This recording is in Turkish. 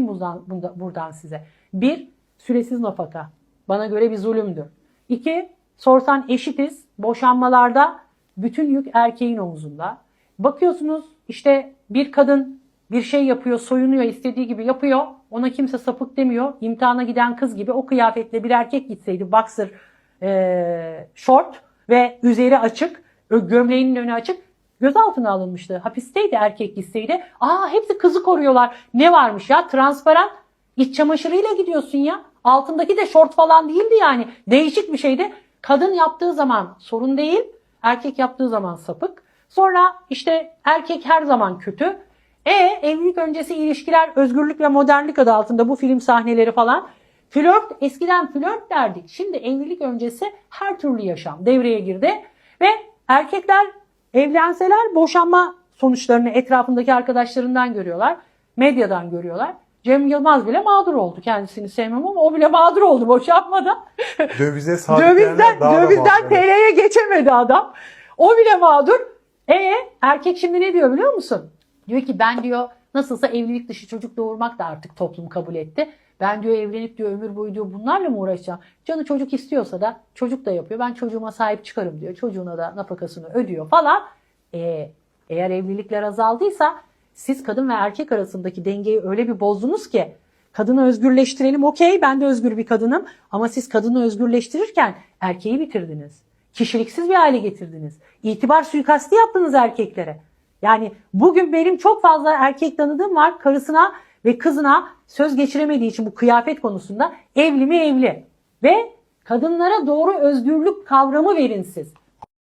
buradan, buradan size. Bir, süresiz nafaka. Bana göre bir zulümdür. İki, sorsan eşitiz. Boşanmalarda bütün yük erkeğin omuzunda. Bakıyorsunuz işte bir kadın bir şey yapıyor, soyunuyor, istediği gibi yapıyor. Ona kimse sapık demiyor. İmtihana giden kız gibi o kıyafetle bir erkek gitseydi boxer, eee short ve üzeri açık, gömleğinin önü açık gözaltına alınmıştı. Hapisteydi erkek gitseydi. Aa hepsi kızı koruyorlar. Ne varmış ya? Transparan iç çamaşırıyla gidiyorsun ya. Altındaki de şort falan değildi yani. Değişik bir şeydi. Kadın yaptığı zaman sorun değil. Erkek yaptığı zaman sapık. Sonra işte erkek her zaman kötü. E evlilik öncesi ilişkiler özgürlük ve modernlik adı altında bu film sahneleri falan. Flört eskiden flört derdik. Şimdi evlilik öncesi her türlü yaşam devreye girdi. Ve erkekler evlenseler boşanma sonuçlarını etrafındaki arkadaşlarından görüyorlar. Medyadan görüyorlar. Cem Yılmaz bile mağdur oldu. Kendisini sevmem ama o bile mağdur oldu boşanmada. Dövize Dövizden, daha da dövizden. TL'ye geçemedi adam. O bile mağdur. E erkek şimdi ne diyor biliyor musun? Diyor ki ben diyor nasılsa evlilik dışı çocuk doğurmak da artık toplum kabul etti. Ben diyor evlenip diyor ömür boyu diyor bunlarla mı uğraşacağım? Canı çocuk istiyorsa da çocuk da yapıyor. Ben çocuğuma sahip çıkarım diyor. Çocuğuna da nafakasını ödüyor falan. E, eğer evlilikler azaldıysa siz kadın ve erkek arasındaki dengeyi öyle bir bozdunuz ki kadını özgürleştirelim okey ben de özgür bir kadınım ama siz kadını özgürleştirirken erkeği bitirdiniz. Kişiliksiz bir hale getirdiniz. İtibar suikasti yaptınız erkeklere. Yani bugün benim çok fazla erkek tanıdığım var karısına ve kızına söz geçiremediği için bu kıyafet konusunda evli mi evli. Ve kadınlara doğru özgürlük kavramı verin siz.